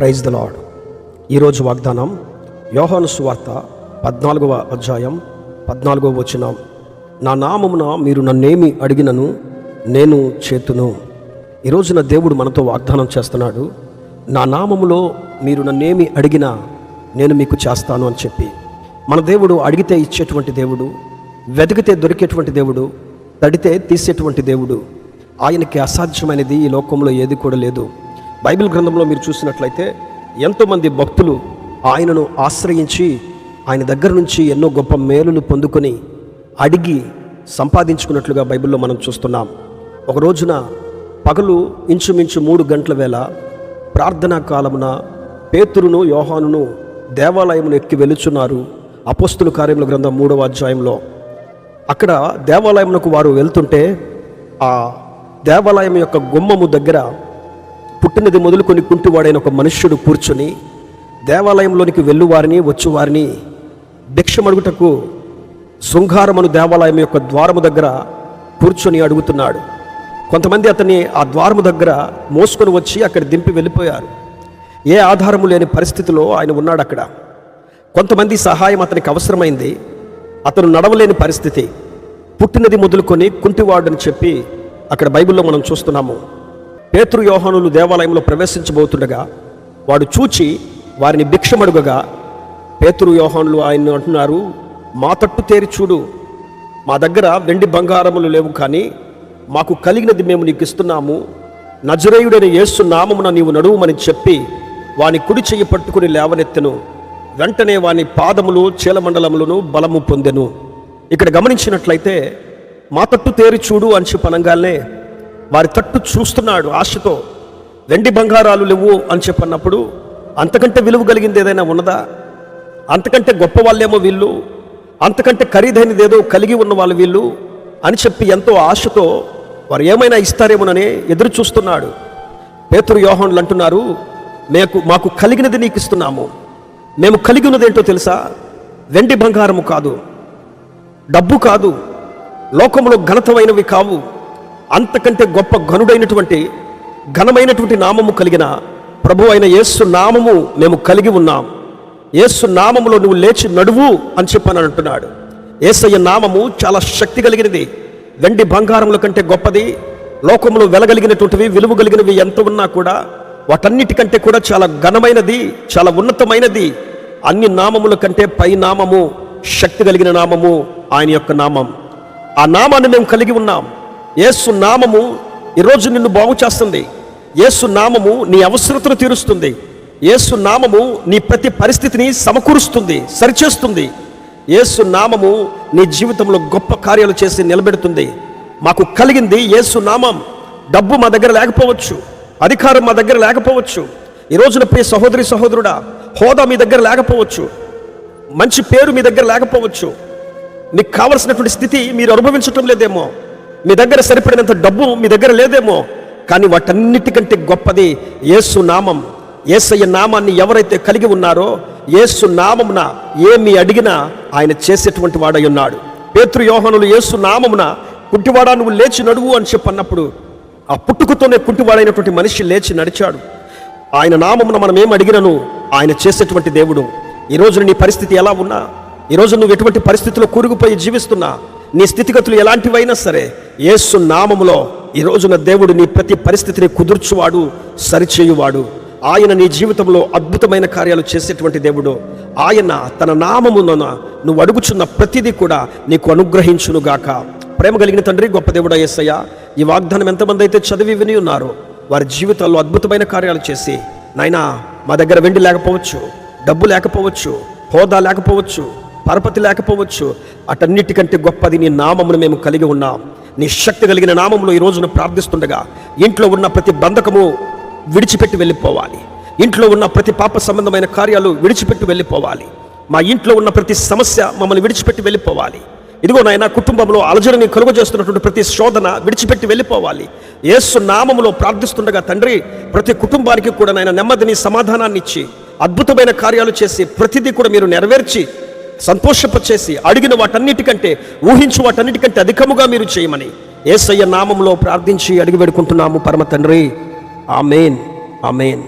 Praise the lord ఈరోజు వాగ్దానం యోహాను సువార్త పద్నాలుగవ అధ్యాయం పద్నాలుగవ వచనం. నా నామమున మీరు నన్నేమి అడిగినను నేను చేతును. ఈరోజున దేవుడు మనతో వాగ్దానం చేస్తున్నాడు నా నామములో మీరు నన్నేమి అడిగినా నేను మీకు చేస్తాను అని చెప్పి. మన దేవుడు అడిగితే ఇచ్చేటువంటి దేవుడు వెతికితే దొరికేటువంటి దేవుడు తడితే తీసేటువంటి దేవుడు. ఆయనకి అసాధ్యమైనది ఈ లోకంలో ఏది కూడా లేదు. బైబిల్ గ్రంథంలో మీరు చూసినట్లయితే ఎంతోమంది భక్తులు ఆయనను ఆశ్రయించి ఆయన దగ్గర నుంచి ఎన్నో గొప్ప మేలులు పొందుకొని అడిగి సంపాదించుకున్నట్లుగా బైబిల్లో మనం చూస్తున్నాం. ఒక రోజున పగలు ఇంచుమించు మూడు గంటల వేళ ప్రార్థనా కాలమున పేతురును యోహానును దేవాలయమును ఎక్కి వెలుచున్నారు అపోస్తుల కార్యముల గ్రంథం మూడవ అధ్యాయంలో. అక్కడ దేవాలయమునకు వారు వెళ్తుంటే ఆ దేవాలయం యొక్క గుమ్మము దగ్గర పుట్టినది మొదలుకొని కుంటివాడైన ఒక మనుష్యుడు కూర్చొని దేవాలయంలోనికి వెళ్ళువారిని వచ్చువారిని భిక్షమడుగుటకు శృంగారమను దేవాలయం యొక్క ద్వారము దగ్గర కూర్చొని అడుగుతున్నాడు. కొంతమంది అతన్ని ఆ ద్వారము దగ్గర మోసుకొని వచ్చి అక్కడ దింపి వెళ్ళిపోయారు. ఏ ఆధారము లేని పరిస్థితిలో ఆయన ఉన్నాడు అక్కడ. కొంతమంది సహాయం అతనికి అవసరమైంది. అతను నడవలేని పరిస్థితి. పుట్టినది మొదలుకొని కుంటివాడు అని చెప్పి అక్కడ బైబిల్లో మనం చూస్తున్నాము. పేతృ యోహానులు దేవాలయంలో ప్రవేశించబోతుండగా వాడు చూచి వారిని భిక్షమడుగగా పేతురు యోహానులు ఆయన అంటున్నారు మా తట్టు తేరి చూడు మా దగ్గర వెండి బంగారములు లేవు కానీ మాకు కలిగినది మేము నీకు ఇస్తున్నాము. నజరేయుడైన యేసు నామమున నీవు నడువుమని చెప్పి వాని కుడి చెయ్యి పట్టుకుని లేవనెత్తెను. వెంటనే వాని పాదములు చీలమండలములను బలము పొందెను. ఇక్కడ గమనించినట్లయితే మా తట్టు తేరి చూడు అని చెప్పనంగానే వారి తట్టు చూస్తున్నాడు ఆశతో వెండి బంగారాలు లేవు అని చెప్పన్నప్పుడు అంతకంటే విలువ కలిగింది ఏదైనా ఉన్నదా? అంతకంటే గొప్ప వాళ్ళేమో వీళ్ళు? అంతకంటే ఖరీదైనది ఏదో కలిగి ఉన్న వాళ్ళు వీళ్ళు? అని చెప్పి ఎంతో ఆశతో వారు ఏమైనా ఇస్తారేమోనని ఎదురు చూస్తున్నాడు. పేతురు యోహన్లు అంటున్నారు మేకు మాకు కలిగినది నీకు ఇస్తున్నాము. మేము కలిగి ఉన్నది ఏంటో తెలుసా? వెండి బంగారము కాదు. డబ్బు కాదు. లోకంలో ఘనతమైనవి కావు. అంతకంటే గొప్ప ఘనుడైనటువంటి ఘనమైనటువంటి నామము కలిగిన ప్రభు అయిన యేసు నామము మేము కలిగి ఉన్నాం. యేసు నామములో నువ్వు లేచి నడువు అని చెప్పని అంటున్నాడు. ఏసయ్య నామము చాలా శక్తి కలిగినది. వెండి బంగారముల కంటే గొప్పది. లోకంలో వెలగలిగినటువంటివి విలువ కలిగినవి ఎంత ఉన్నా కూడా వాటన్నిటికంటే కూడా చాలా ఘనమైనది చాలా ఉన్నతమైనది. అన్ని నామముల కంటే పై నామము శక్తి కలిగిన నామము ఆయన యొక్క నామం. ఆ నామాన్ని మేము కలిగి ఉన్నాం. యేసు నామము ఈరోజు నిన్ను బాగు చేస్తుంది. యేసు నామము నీ అవసరతను తీరుస్తుంది. యేసు నామము నీ ప్రతి పరిస్థితిని సమకూరుస్తుంది సరిచేస్తుంది. యేసు నామము నీ జీవితంలో గొప్ప కార్యాలు చేసి నిలబెడుతుంది. మాకు కలిగింది యేసు నామం. డబ్బు మా దగ్గర లేకపోవచ్చు అధికారం మా దగ్గర లేకపోవచ్చు. ఈ రోజున ప్రియ సహోదరి సహోదరుడా హోదా మీ దగ్గర లేకపోవచ్చు మంచి పేరు మీ దగ్గర లేకపోవచ్చు. నీకు కావలసినటువంటి స్థితి మీరు అనుభవించటం లేదేమో. మీ దగ్గర సరిపడినంత డబ్బు మీ దగ్గర లేదేమో కానీ వాటన్నిటికంటే గొప్పది యేసు నామం. ఏసయ్య నామాన్ని ఎవరైతే కలిగి ఉన్నారో యేసు నామమున ఏమి అడిగినా ఆయన చేసేటువంటి వాడై ఉన్నాడు. పేతృ యోహనులు యేసు నామమున కుంటివాడా నువ్వు లేచి నడువు అని చెప్పన్నప్పుడు ఆ పుట్టుకతోనే కుంటివాడైనటువంటి మనిషి లేచి నడిచాడు. ఆయన నామమున మనం ఏం అడిగినను ఆయన చేసేటువంటి దేవుడు. ఈరోజు నీ పరిస్థితి ఎలా ఉన్నా ఈరోజు నువ్వు ఎటువంటి పరిస్థితిలో కూరుకుపోయి జీవిస్తున్నా నీ స్థితిగతులు ఎలాంటివైనా సరే యేసు నామములో ఈ రోజున దేవుడు నీ ప్రతి పరిస్థితిని కుదుర్చువాడు సరిచేయువాడు. ఆయన నీ జీవితంలో అద్భుతమైన కార్యాలు చేసేటువంటి దేవుడు. ఆయన తన నామమున నువ్వు అడుగుచున్న ప్రతిదీ కూడా నీకు అనుగ్రహించునుగాక. ప్రేమ కలిగిన తండ్రి గొప్ప దేవుడు ఏసయ్య ఈ వాగ్దానం ఎంతమంది అయితే చదివి విని ఉన్నారో వారి జీవితాల్లో అద్భుతమైన కార్యాలు చేసి నాయనా మా దగ్గర వెండి లేకపోవచ్చు డబ్బు లేకపోవచ్చు హోదా లేకపోవచ్చు పరపతి లేకపోవచ్చు అటన్నిటికంటే గొప్పది నీ నామమును మేము కలిగి ఉన్నాం. నీ శక్తి కలిగిన నామంలో ఈ రోజున ప్రార్థిస్తుండగా ఇంట్లో ఉన్న ప్రతి బంధకము విడిచిపెట్టి వెళ్ళిపోవాలి. ఇంట్లో ఉన్న ప్రతి పాప సంబంధమైన కార్యాలు విడిచిపెట్టి వెళ్ళిపోవాలి. మా ఇంట్లో ఉన్న ప్రతి సమస్య మమ్మల్ని విడిచిపెట్టి వెళ్ళిపోవాలి. ఇదిగో నాయన కుటుంబంలో అలజడిని కలుగు చేస్తున్నటువంటి ప్రతి శోధన విడిచిపెట్టి వెళ్ళిపోవాలి. యేసు నామములో ప్రార్థిస్తుండగా తండ్రి ప్రతి కుటుంబానికి కూడా నాయన నెమ్మదిని సమాధానాన్ని ఇచ్చి అద్భుతమైన కార్యాలు చేసి ప్రతిదీ కూడా మీరు నెరవేర్చి సంతోషపచేసి అడిగిన వాటన్నిటికంటే ఊహించు వాటన్నిటికంటే అధికముగా మీరు చేయమని ఏసయ్య నామంలో ప్రార్థించి అడిగి పెడుకుంటున్నాము పరమ తండ్రి. ఆమెన్. ఆమెన్.